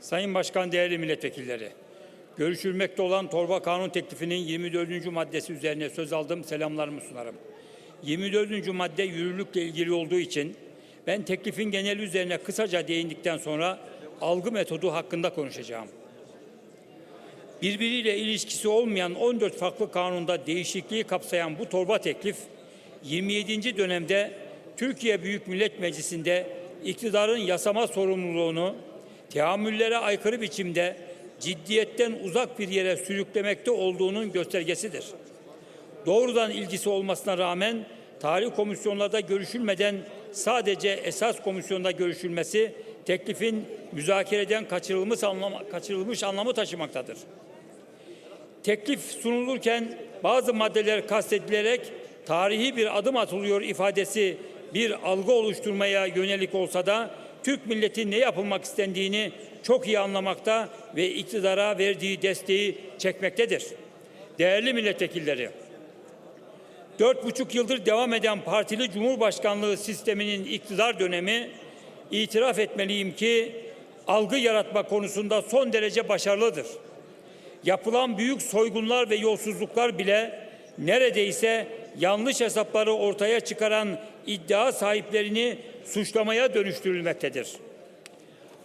Sayın Başkan, değerli milletvekilleri. Görüşülmekte olan torba kanun teklifinin 24. maddesi üzerine söz aldım. Selamlarımı sunarım. 24. madde yürürlükle ilgili olduğu için ben teklifin geneli üzerine kısaca değindikten sonra algı metodu hakkında konuşacağım. Birbiriyle ilişkisi olmayan 14 farklı kanunda değişikliği kapsayan bu torba teklif 27. dönemde Türkiye Büyük Millet Meclisi'nde iktidarın yasama sorumluluğunu teamüllere aykırı biçimde ciddiyetten uzak bir yere sürüklemekte olduğunun göstergesidir. Doğrudan ilgisi olmasına rağmen tarih komisyonlarda görüşülmeden sadece esas komisyonda görüşülmesi teklifin müzakereden kaçırılmış anlamı, kaçırılmış anlamı taşımaktadır. Teklif sunulurken bazı maddeler kastedilerek tarihi bir adım atılıyor ifadesi bir algı oluşturmaya yönelik olsa da Türk milleti ne yapılmak istendiğini çok iyi anlamakta ve iktidara verdiği desteği çekmektedir. Değerli milletvekilleri, dört buçuk yıldır devam eden partili cumhurbaşkanlığı sisteminin iktidar dönemi itiraf etmeliyim ki algı yaratma konusunda son derece başarılıdır. Yapılan büyük soygunlar ve yolsuzluklar bile neredeyse yanlış hesapları ortaya çıkaran iddia sahiplerini suçlamaya dönüştürülmektedir.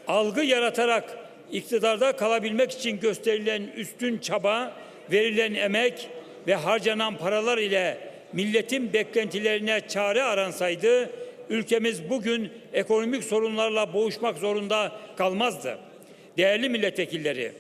Algı yaratarak iktidarda kalabilmek için gösterilen üstün çaba, verilen emek ve harcanan paralar ile milletin beklentilerine çare aransaydı ülkemiz bugün ekonomik sorunlarla boğuşmak zorunda kalmazdı. Değerli milletvekilleri,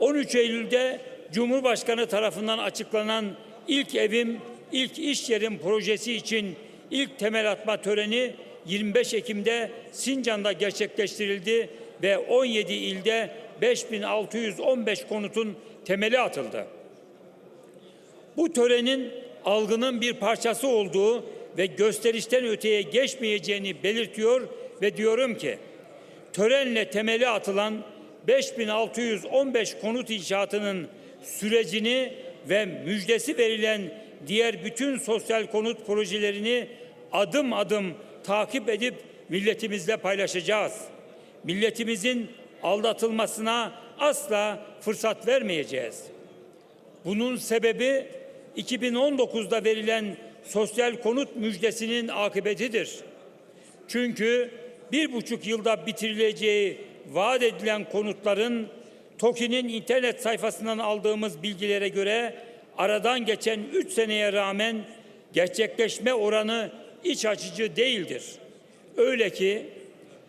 13 Eylül'de Cumhurbaşkanı tarafından açıklanan ilk evim, ilk iş yerim projesi için ilk temel atma töreni 25 Ekim'de Sincan'da gerçekleştirildi ve 17 ilde 5615 konutun temeli atıldı. Bu törenin algının bir parçası olduğu ve gösterişten öteye geçmeyeceğini belirtiyor ve diyorum ki törenle temeli atılan 5615 konut inşaatının sürecini ve müjdesi verilen diğer bütün sosyal konut projelerini adım adım takip edip milletimizle paylaşacağız. Milletimizin aldatılmasına asla fırsat vermeyeceğiz. Bunun sebebi 2019'da verilen sosyal konut müjdesinin akıbetidir. Çünkü bir buçuk yılda bitirileceği vaat edilen konutların TOKİ'nin internet sayfasından aldığımız bilgilere göre aradan geçen 3 seneye rağmen gerçekleşme oranı iç açıcı değildir. Öyle ki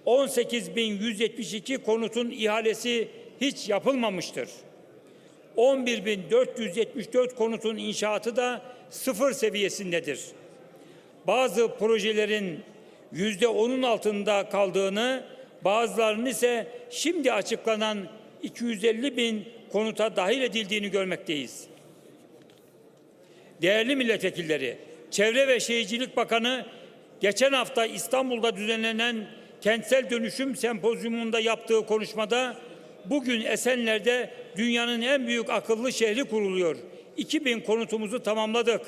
18.172 konutun ihalesi hiç yapılmamıştır. 11.474 konutun inşaatı da sıfır seviyesindedir. Bazı projelerin yüzde onun altında kaldığını, bazılarının ise şimdi açıklanan 250 bin konuta dahil edildiğini görmekteyiz. Değerli milletvekilleri, Çevre ve Şehircilik Bakanı geçen hafta İstanbul'da düzenlenen kentsel dönüşüm sempozyumunda yaptığı konuşmada bugün Esenler'de dünyanın en büyük akıllı şehri kuruluyor. 2000 konutumuzu tamamladık.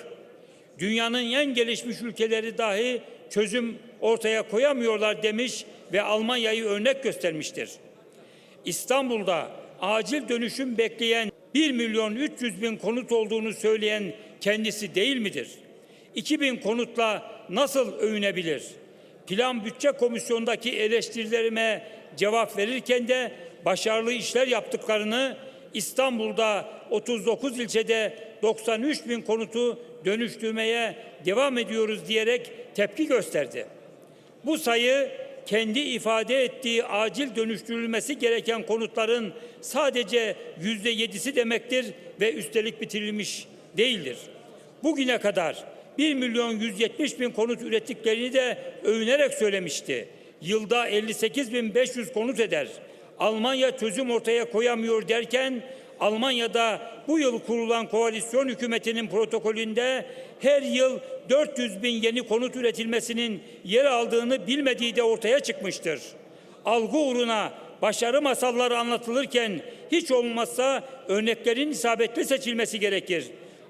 Dünyanın en gelişmiş ülkeleri dahi çözüm ortaya koyamıyorlar demiş ve Almanya'yı örnek göstermiştir. İstanbul'da acil dönüşüm bekleyen 1 milyon 300 bin konut olduğunu söyleyen kendisi değil midir? 2000 konutla nasıl övünebilir? Plan Bütçe Komisyonu'ndaki eleştirilerime cevap verirken de başarılı işler yaptıklarını İstanbul'da 39 ilçede 93 bin konutu dönüştürmeye devam ediyoruz diyerek tepki gösterdi. Bu sayı kendi ifade ettiği acil dönüştürülmesi gereken konutların sadece yüzde yedisi demektir ve üstelik bitirilmiş değildir. Bugüne kadar 1 milyon 170 bin konut ürettiklerini de övünerek söylemişti. Yılda 58 bin 500 konut eder. Almanya çözüm ortaya koyamıyor derken Almanya'da bu yıl kurulan koalisyon hükümetinin protokolünde her yıl 400 bin yeni konut üretilmesinin yer aldığını bilmediği de ortaya çıkmıştır. Algı uğruna başarı masalları anlatılırken hiç olmazsa örneklerin isabetli seçilmesi gerekir.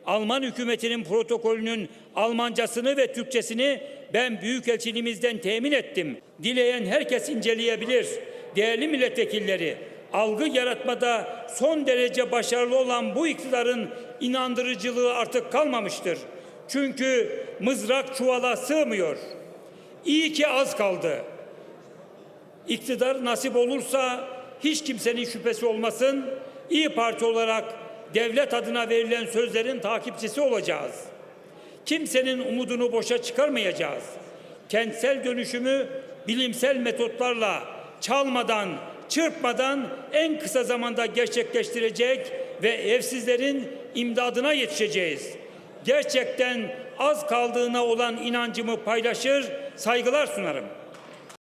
Alman hükümetinin protokolünün Almancasını ve Türkçesini ben Büyükelçiliğimizden temin ettim. Dileyen herkes inceleyebilir. Değerli milletvekilleri, algı yaratmada son derece başarılı olan bu iktidarın inandırıcılığı artık kalmamıştır. Çünkü mızrak çuvala sığmıyor. İyi ki az kaldı. İktidar nasip olursa hiç kimsenin şüphesi olmasın. İyi Parti olarak devlet adına verilen sözlerin takipçisi olacağız. Kimsenin umudunu boşa çıkarmayacağız. Kentsel dönüşümü bilimsel metotlarla çalmadan, çırpmadan en kısa zamanda gerçekleştirecek ve evsizlerin imdadına yetişeceğiz. Gerçekten az kaldığına olan inancımı paylaşır, saygılar sunarım.